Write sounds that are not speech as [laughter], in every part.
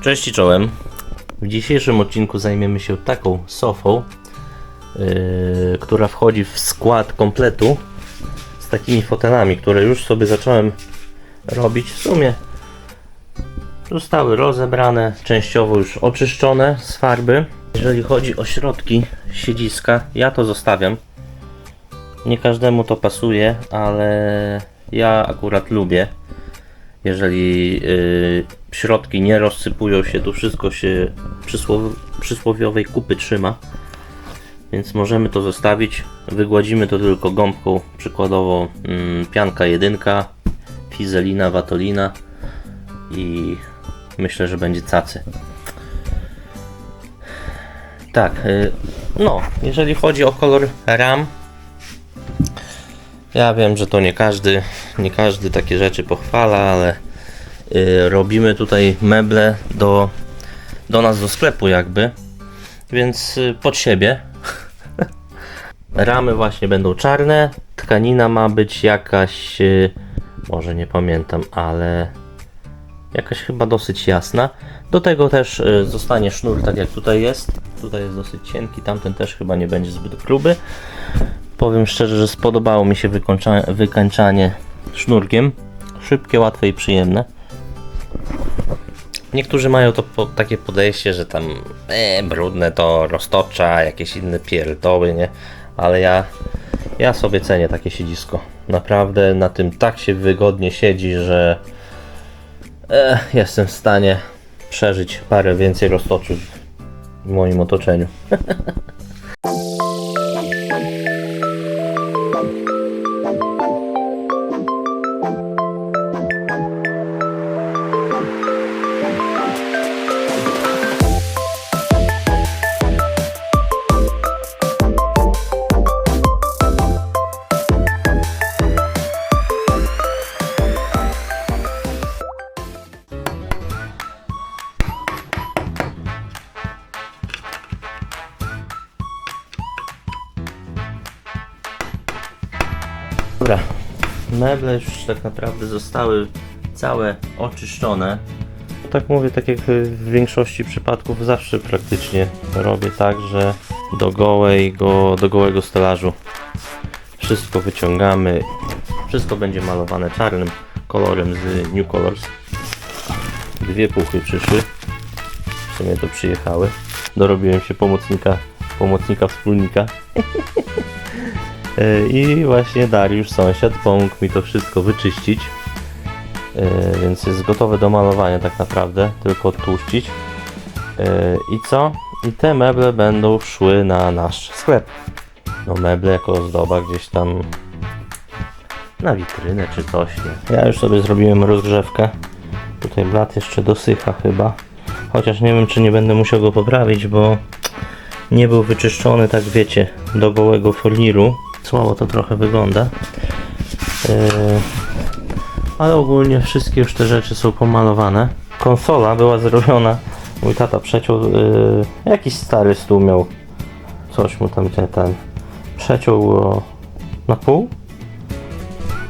Cześć i czołem. W dzisiejszym odcinku zajmiemy się taką sofą, yy, która wchodzi w skład kompletu z takimi fotelami, które już sobie zacząłem robić. W sumie zostały rozebrane, częściowo już oczyszczone z farby. Jeżeli chodzi o środki siedziska, ja to zostawiam. Nie każdemu to pasuje, ale ja akurat lubię jeżeli y, środki nie rozsypują się, to wszystko się przysłow- przysłowiowej kupy trzyma. Więc możemy to zostawić. Wygładzimy to tylko gąbką, przykładowo mm, pianka jedynka, fizelina, watolina i myślę, że będzie cacy. Tak, y, no, jeżeli chodzi o kolor ram, ja wiem, że to nie każdy, nie każdy takie rzeczy pochwala, ale y, robimy tutaj meble do, do nas do sklepu jakby, więc y, pod siebie. [laughs] Ramy właśnie będą czarne, tkanina ma być jakaś, y, może nie pamiętam, ale jakaś chyba dosyć jasna. Do tego też zostanie sznur tak jak tutaj jest. Tutaj jest dosyć cienki, tamten też chyba nie będzie zbyt gruby. Powiem szczerze, że spodobało mi się wykończa- wykańczanie sznurkiem. Szybkie, łatwe i przyjemne. Niektórzy mają to po, takie podejście, że tam e, brudne to roztocza, jakieś inne pierdoły, nie? Ale ja, ja sobie cenię takie siedzisko. Naprawdę na tym tak się wygodnie siedzi, że e, jestem w stanie przeżyć parę więcej roztoczy w moim otoczeniu. [laughs] Dobra, meble już tak naprawdę zostały całe oczyszczone. Tak mówię, tak jak w większości przypadków zawsze praktycznie robię tak, że do, gołego, do gołego stelażu wszystko wyciągamy. Wszystko będzie malowane czarnym kolorem z New Colors. Dwie puchy przyszły. W sumie to przyjechały. Dorobiłem się pomocnika, pomocnika wspólnika. [laughs] E, I właśnie Dariusz, sąsiad, pomógł mi to wszystko wyczyścić. E, Więc jest gotowe do malowania tak naprawdę, tylko odtłuścić. E, I co? I te meble będą szły na nasz sklep. No meble jako ozdoba gdzieś tam na witrynę czy coś, nie? Ja już sobie zrobiłem rozgrzewkę. Tutaj blat jeszcze dosycha chyba. Chociaż nie wiem czy nie będę musiał go poprawić, bo nie był wyczyszczony, tak wiecie, do gołego foliru. Słabo to trochę wygląda. Yy, ale ogólnie wszystkie już te rzeczy są pomalowane. Konsola była zrobiona. Mój tata przeciął. Yy, jakiś stary stół miał. Coś mu tam ten. ten przeciął go na pół.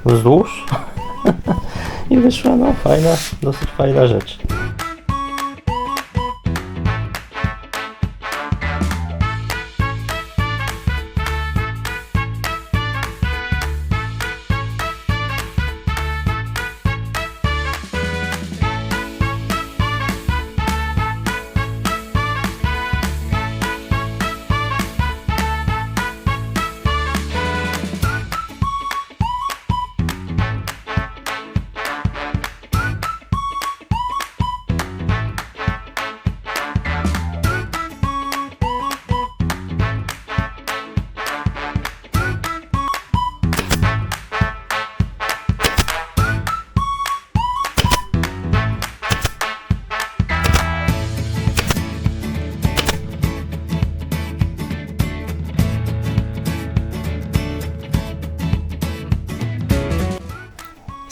Wzdłuż. [laughs] I wyszła no fajna, dosyć fajna rzecz.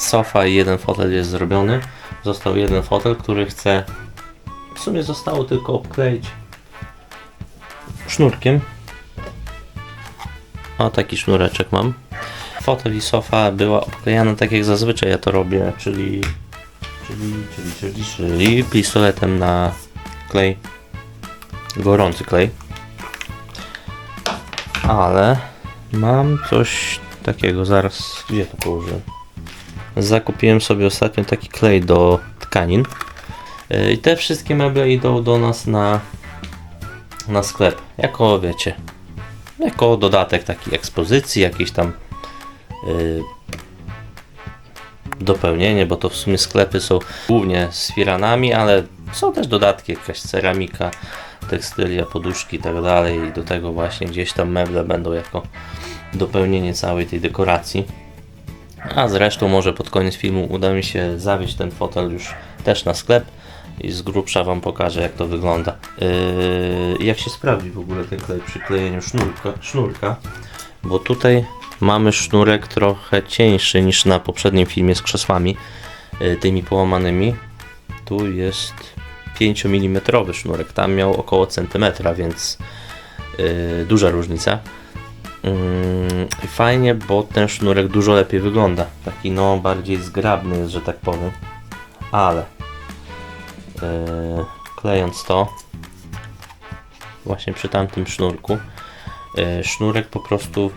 Sofa i jeden fotel jest zrobiony. Został jeden fotel, który chcę. W sumie zostało tylko obkleić sznurkiem. O, taki sznureczek mam. Fotel i sofa była obklejana tak jak zazwyczaj ja to robię, czyli czyli, czyli, czyli, czyli pistoletem na klej, gorący klej. Ale mam coś takiego, zaraz, gdzie to położyłem? Zakupiłem sobie ostatnio taki klej do tkanin. Yy, I te wszystkie meble idą do nas na, na sklep. Jako wiecie, jako dodatek takiej ekspozycji, jakiejś tam yy, dopełnienie, bo to w sumie sklepy są głównie z firanami, ale są też dodatki, jakaś ceramika, tekstylia, poduszki i tak dalej. I do tego właśnie gdzieś tam meble będą jako dopełnienie całej tej dekoracji. A zresztą może pod koniec filmu uda mi się zawieźć ten fotel już też na sklep i z grubsza Wam pokażę jak to wygląda. Yy, jak się sprawdzi w ogóle ten klej przy klejeniu sznurka, sznurka, bo tutaj mamy sznurek trochę cieńszy niż na poprzednim filmie z krzesłami yy, tymi połamanymi. Tu jest 5 mm sznurek, tam miał około centymetra, więc yy, duża różnica. I Fajnie, bo ten sznurek dużo lepiej wygląda. Taki no bardziej zgrabny jest, że tak powiem. Ale yy, klejąc to właśnie przy tamtym sznurku yy, sznurek po prostu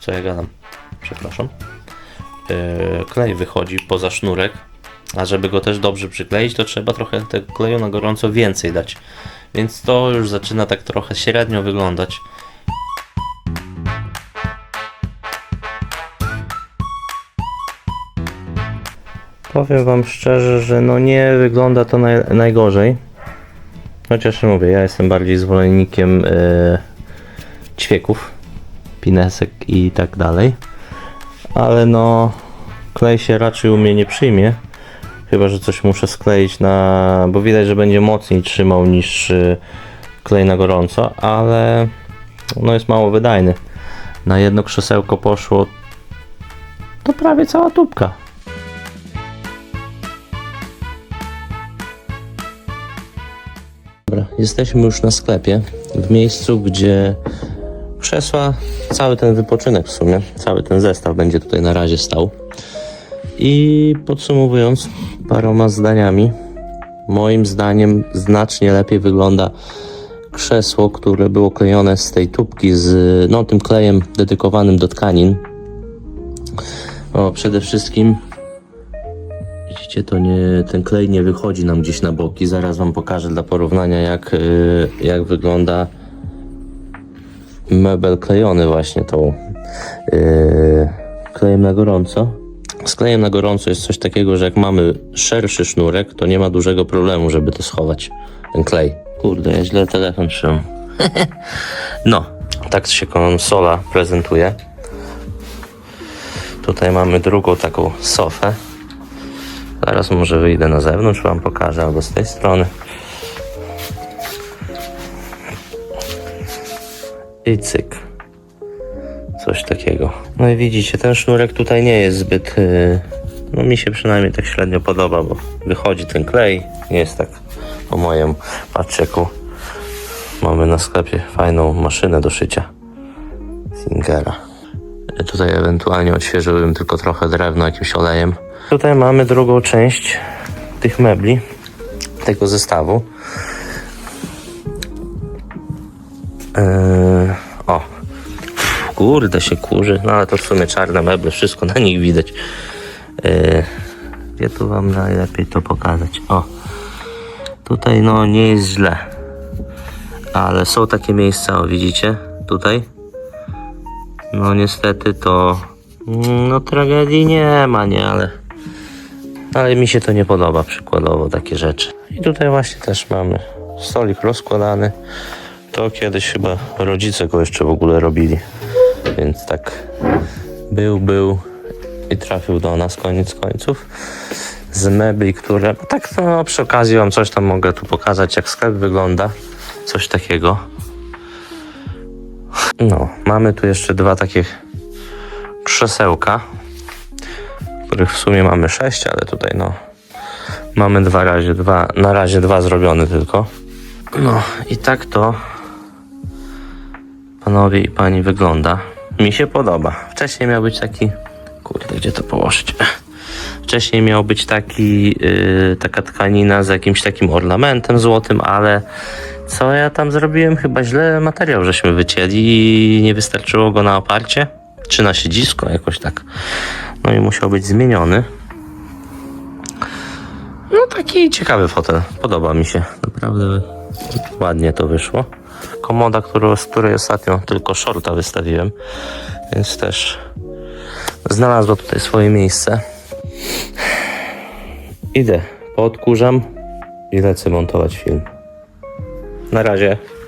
co ja gadam? Przepraszam. Yy, klej wychodzi poza sznurek, a żeby go też dobrze przykleić, to trzeba trochę tego kleju na gorąco więcej dać. Więc to już zaczyna tak trochę średnio wyglądać. Powiem Wam szczerze, że no nie wygląda to naj, najgorzej. Chociaż mówię, ja jestem bardziej zwolennikiem e, ćwieków, pinesek i tak dalej. Ale no, klej się raczej u mnie nie przyjmie. Chyba, że coś muszę skleić na. bo widać, że będzie mocniej trzymał niż e, klej na gorąco, ale no jest mało wydajny. Na jedno krzesełko poszło to prawie cała tubka. Dobra, jesteśmy już na sklepie, w miejscu, gdzie krzesła, cały ten wypoczynek w sumie, cały ten zestaw będzie tutaj na razie stał. I podsumowując paroma zdaniami, moim zdaniem znacznie lepiej wygląda krzesło, które było klejone z tej tubki z no, tym klejem dedykowanym do tkanin. O, przede wszystkim Widzicie, to nie, ten klej nie wychodzi nam gdzieś na boki. Zaraz Wam pokażę dla porównania, jak, y, jak wygląda mebel klejony właśnie tą yy, klejem na gorąco. Z klejem na gorąco jest coś takiego, że jak mamy szerszy sznurek, to nie ma dużego problemu, żeby to schować, ten klej. Kurde, ja źle telefon trzymam. [laughs] no, tak się konsola prezentuje. Tutaj mamy drugą taką sofę. Zaraz może wyjdę na zewnątrz, wam pokażę, albo z tej strony. I cyk. Coś takiego. No i widzicie, ten sznurek tutaj nie jest zbyt... Yy, no mi się przynajmniej tak średnio podoba, bo wychodzi ten klej. Nie jest tak po mojem. Patrzcie, jaką mamy na sklepie fajną maszynę do szycia. Singera. Tutaj ewentualnie odświeżyłbym tylko trochę drewno jakimś olejem. Tutaj mamy drugą część tych mebli, tego zestawu. Eee, o, kurde się kurzy, no ale to w sumie czarne meble, wszystko na nich widać. Eee, gdzie tu wam najlepiej to pokazać? O, tutaj no nie jest źle, ale są takie miejsca, o widzicie, tutaj. No niestety to no tragedii nie ma, nie, ale ale mi się to nie podoba przykładowo takie rzeczy. I tutaj właśnie też mamy stolik rozkładany. To kiedyś chyba rodzice go jeszcze w ogóle robili. Więc tak był, był i trafił do nas koniec końców. Z mebli, które tak no, przy okazji wam coś tam mogę tu pokazać jak sklep wygląda. Coś takiego. No, mamy tu jeszcze dwa takie krzesełka których w sumie mamy sześć, ale tutaj no mamy dwa razie dwa, na razie dwa zrobione tylko. No i tak to panowie i pani wygląda. Mi się podoba. Wcześniej miał być taki, kurde, gdzie to położyć? Wcześniej miał być taki, yy, taka tkanina z jakimś takim ornamentem złotym, ale co ja tam zrobiłem? Chyba źle materiał żeśmy wycięli i nie wystarczyło go na oparcie, czy na siedzisko jakoś tak. No i musiał być zmieniony. No taki ciekawy fotel, podoba mi się, naprawdę ładnie to wyszło. Komoda, którą, z której ostatnio tylko shorta wystawiłem, więc też znalazła tutaj swoje miejsce. Idę, poodkurzam i lecę montować film. Na razie.